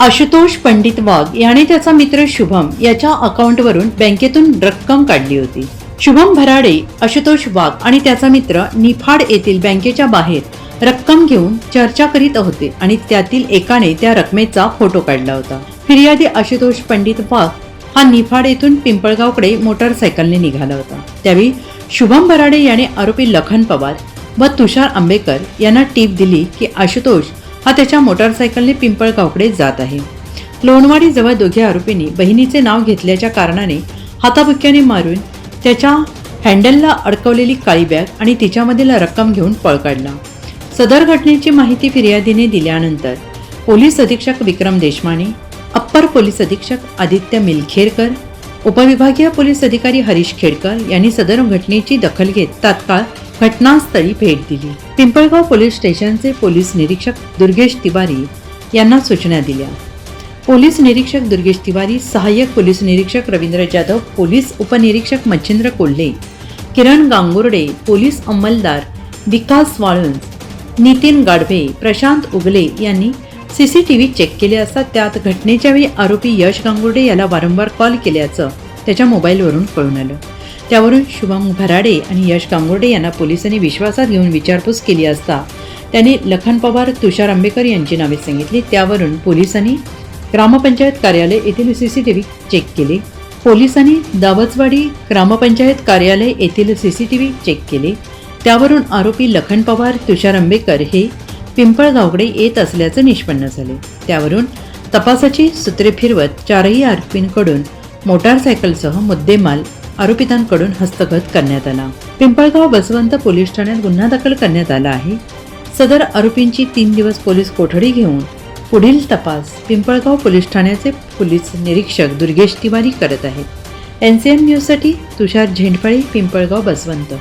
आशुतोष पंडित वाघ याने त्याचा मित्र शुभम याच्या अकाउंटवरून बँकेतून रक्कम काढली होती. शुभम भराडे आशुतोष वाघ आणि त्याचा मित्र निफाड येथील बँकेच्या बाहेर रक्कम घेऊन चर्चा करीत होते आणि त्यातील एकाने त्या रकमेचा फोटो काढला होता. फिर्यादी आशुतोष पंडित वाघ हा निफाड येथून पिंपळगावकडे मोटारसायकलने निघाला होता. त्यावेळी शुभम भराडे याने आरोपी लखन पवार व तुषार आंबेकर यांना टीप दिली की आशुतोष हा त्याच्या मोटारसायकलने पिंपळगावकडे जात आहे. लोणवाडी जवळ दोघे आरोपींनी बहिणीचे नाव घेतल्याच्या कारणाने हाताबुक्याने मारून त्याच्या हँडलला अडकवलेली काळी बॅग आणि तिच्यामधील रक्कम घेऊन पळ काढला. सदर घटनेची माहिती फिर्यादीने दिल्यानंतर पोलीस अधीक्षक विक्रम देशमाने अप्पर पोलीस अधीक्षक आदित्य मिलखेरकर उपविभागीय पोलीस अधिकारी हरीश खेडकर यांनी सदर घटनेची दखल घेत तात्काळ घटनास्थळी भेट दिली. पिंपळगाव पोलीस स्टेशनचे पोलीस निरीक्षक दुर्गेश तिवारी यांना सूचना दिल्या. पोलीस निरीक्षक दुर्गेश तिवारी सहाय्यक पोलीस निरीक्षक रवींद्र जाधव पोलीस उपनिरीक्षक मच्छिंद्र कोल्हे किरण गांगुर्डे पोलीस अंमलदार विकास वाळुंज नितीन गाढवे प्रशांत उगले यांनी सीसीटीव्ही चेक केले असता त्यात घटनेच्या वेळी आरोपी यश गांगुर्डे याला वारंवार कॉल केल्याचं त्याच्या मोबाईलवरून कळून आलं. त्यावरून शुभम भराडे आणि यश गांगुर्डे यांना पोलिसांनी विश्वासात घेऊन विचारपूस केली असता त्यांनी लखन पवार तुषार आंबेकर यांची नावे सांगितली. त्यावरून पोलिसांनी ग्रामपंचायत कार्यालय येथील C C T V check केले. पोलिसांनी दावचवाडी ग्रामपंचायत कार्यालय येथील C C T V check केले. त्यावरून आरोपी लखन पवार तुषार आंबेकर हे पिंपळगावकडे येत असल्याचं निष्पन्न झाले. त्यावरून तपासाची सूत्रे फिरवत चारही आरोपींकडून मोटारसायकलसह मुद्देमाल आरोपितांकडून हस्तगत करण्यात आला. पिंपळगाव बसवंत पोलीस ठाण्यात गुन्हा दाखल करण्यात आला आहे. सदर आरोपींची तीन दिवस पोलीस कोठडी घेऊन पुढील तपास पिंपळगाव पोलीस ठाण्याचे पोलीस निरीक्षक दुर्गेश तिवारी करत आहेत. एन सी एन न्यूजसाठी तुषार झेंडफळी पिंपळगाव बसवंत.